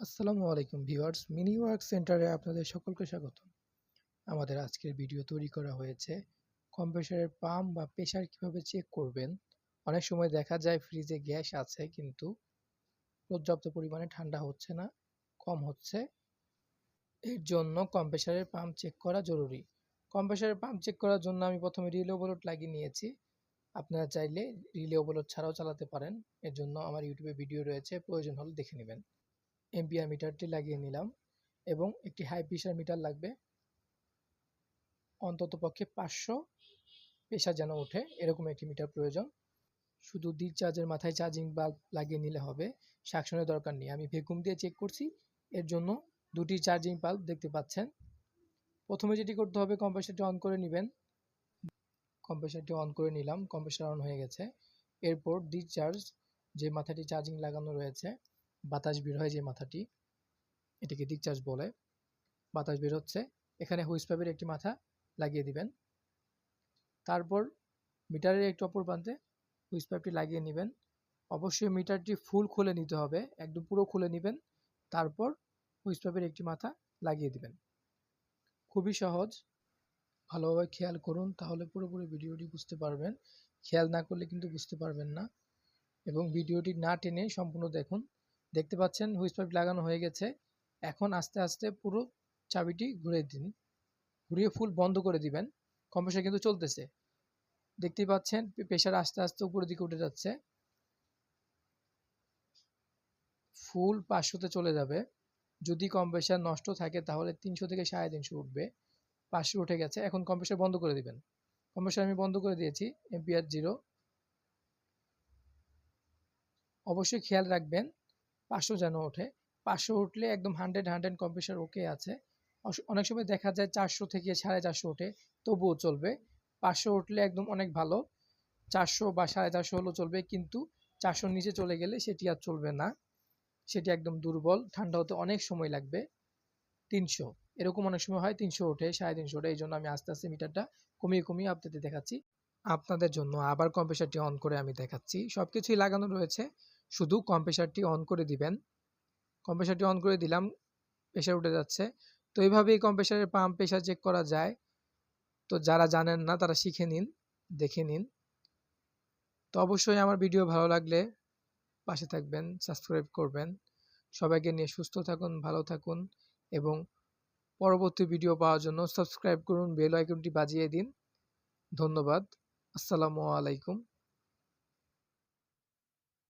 আসসালামু আলাইকুম viewers mini work সেন্টারে আপনাদের সকলকে স্বাগত। আমাদের আজকের ভিডিও তৈরি করা হয়েছে, কম্প্রেসারের পাম্প বা প্রেশার কীভাবে চেক করবেন? অনেক সময় দেখা যায় ফ্রিজে গ্যাস আছে, কিন্তু পর্যাপ্ত পরিমাণে ঠান্ডা হচ্ছে না, কম হচ্ছে। এর জন্য কম্প্রেসারের পাম্প চেক করা জরুরি। কম্প্রেসারের পাম্প চেক করার জন্য আমি প্রথমে রিলে ওভারলোড লাগিয়ে নিয়েছি। আপনারা চাইলে রিলে ওভারলোড ছাড়াও চালাতে পারেন। এর জন্য আমার ইউটিউবে ভিডিও রয়েছে, প্রয়োজন হলে দেখে নেবেন। এম্পিয়ার মিটারটি লাগিয়ে নিলাম এবং একটি হাই প্রেশার মিটার লাগবে। অন্তত পক্ষে পাঁচশো প্রেশার যেন ওঠে, এরকম একটি মিটার প্রয়োজন। শুধু দিক চার্জের মাথায় চার্জিং বাল্ব লাগিয়ে নিলে হবে, সাকশনের দরকার নেই। আমি ভেকুম দিয়ে চেক করছি, এর জন্য দুটি চার্জিং বাল্ব দেখতে পাচ্ছেন। প্রথমে যেটি করতে হবে, কম্প্রেসারটি অন করে নেবেন। কম্প্রেসারটি অন করে নিলাম, কম্প্রেসার অন হয়ে গেছে। এরপর চার্জ যে মাথাটি চার্জিং লাগানো রয়েছে বাতাস বের হয় যে মাথাটি, এটিকে চার্জ বলে। বাতাস বের হচ্ছে, এখানে হুইস পাইপের একটি মাথা লাগিয়ে দিবেন। তারপর মিটারের একটু অপর প্রান্তে হুইস পাইপটি লাগিয়ে নেবেন। অবশ্যই মিটারটি ফুল খুলে নিতে হবে, একদম পুরো খুলে নেবেন। তারপর হুইস পাইপের একটি মাথা লাগিয়ে দিবেন। খুবই সহজ। ভালোভাবে খেয়াল করুন, তাহলে পুরোপুরি ভিডিওটি বুঝতে পারবেন। খেয়াল না করলে কিন্তু বুঝতে পারবেন না। এবং ভিডিওটি না টেনে সম্পূর্ণ দেখুন। দেখতে পাচ্ছেন হুইস পাইপ লাগানো হয়ে গেছে। এখন আস্তে আস্তে পুরো চাবিটি ঘুরে দিন। ঘুরিয়ে ফুল বন্ধ করে দিবেন। কম্প্রেসার কিন্তু চলতেছে। দেখতেই পাচ্ছেন প্রেশার আস্তে আস্তে উপরের দিকে উঠে যাচ্ছে। ফুল পাঁচশোতে চলে যাবে। যদি কম্প্রেসার নষ্ট থাকে তাহলে তিনশো থেকে সাড়ে তিনশো উঠবে। পাঁচশো উঠে গেছে। এখন কম্প্রেসার বন্ধ করে দিবেন। কম্প্রেসার আমি বন্ধ করে দিয়েছি এমপিআর জিরো অবশ্যই খেয়াল রাখবেন। পাঁচশো যেন ওঠে। পাঁচশো উঠলে একদম হান্ড্রেড হান্ড্রেড কম্প্রেসার ওকে আছে। অনেক সময় দেখা যায় চারশো থেকে সাড়ে চারশো ওঠে, তবুও চলবে। পাঁচশো উঠলে একদম অনেক ভালো। চারশো বা সাড়ে চারশো হলেও চলবে, কিন্তু চারশোর নিচে চলে গেলে সেটি আর চলবে না। সেটি একদম দুর্বল, ঠান্ডা হতে অনেক সময় লাগবে। তিনশো। এরকম অনেক সময় হয় তিনশো ওঠে, সাড়ে তিনশো ওঠে এই জন্য আমি আস্তে আস্তে মিটারটা কমিয়ে কমিয়ে আপনাদের দেখাচ্ছি। আপনাদের জন্য আবার কম্প্রেসারটি অন করে আমি দেখাচ্ছি। সব কিছুই লাগানো রয়েছে। শুধু কম্প্রেসারটি অন করে দিবেন। কম্প্রেসারটি অন করে দিলাম প্রেশার উঠে যাচ্ছে। তো এইভাবেই কম্প্রেসারের পাম্প প্রেশার চেক করা যায়। তো যারা জানেন না, তারা শিখে নিন, দেখে নিন। তো অবশ্যই আমার ভিডিও ভালো লাগলে পাশে থাকবেন সাবস্ক্রাইব করবেন। সবাইকে নিয়ে সুস্থ থাকুন, ভালো থাকুন এবং পরবর্তী ভিডিও পাওয়ার জন্য সাবস্ক্রাইব করুন বেল আইকনটি বাজিয়ে দিন। ধন্যবাদ। আসসালামু আলাইকুম।